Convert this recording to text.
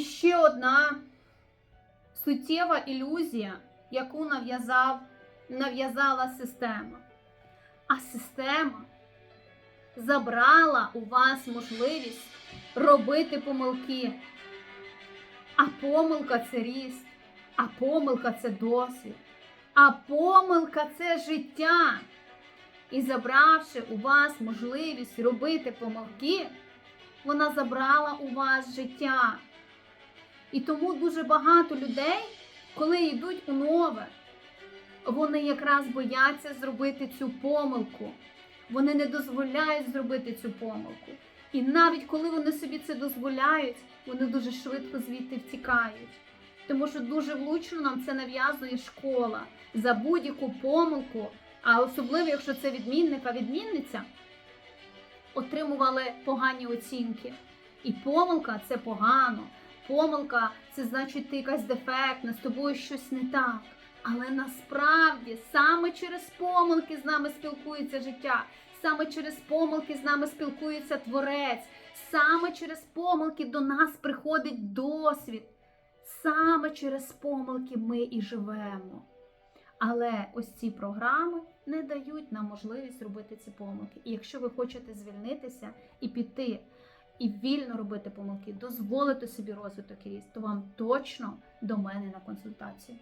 І ще одна суттєва ілюзія, яку нав'язав, нав'язала система. А система забрала у вас можливість робити помилки. А помилка це ріст, а помилка це досвід, а помилка це життя. І забравши у вас можливість робити помилки, вона забрала у вас життя. І тому дуже багато людей, коли йдуть у нове, вони якраз бояться зробити цю помилку. Вони не дозволяють зробити цю помилку. І навіть коли вони собі це дозволяють, вони дуже швидко звідти втікають. Тому що дуже влучно нам це нав'язує школа за будь-яку помилку, а особливо, якщо це відмінника, відмінниця, отримували погані оцінки. І помилка це погано. Помилка це значить ти якась дефектна, з тобою щось не так. Але насправді саме через помилки з нами спілкується життя, саме через помилки з нами спілкується творець, саме через помилки до нас приходить досвід. Саме через помилки ми і живемо. Але ось ці програми не дають нам можливість робити ці помилки. І якщо ви хочете звільнитися і піти, і вільно робити помилки, дозволити собі розвиток і ріст, то вам точно до мене на консультацію.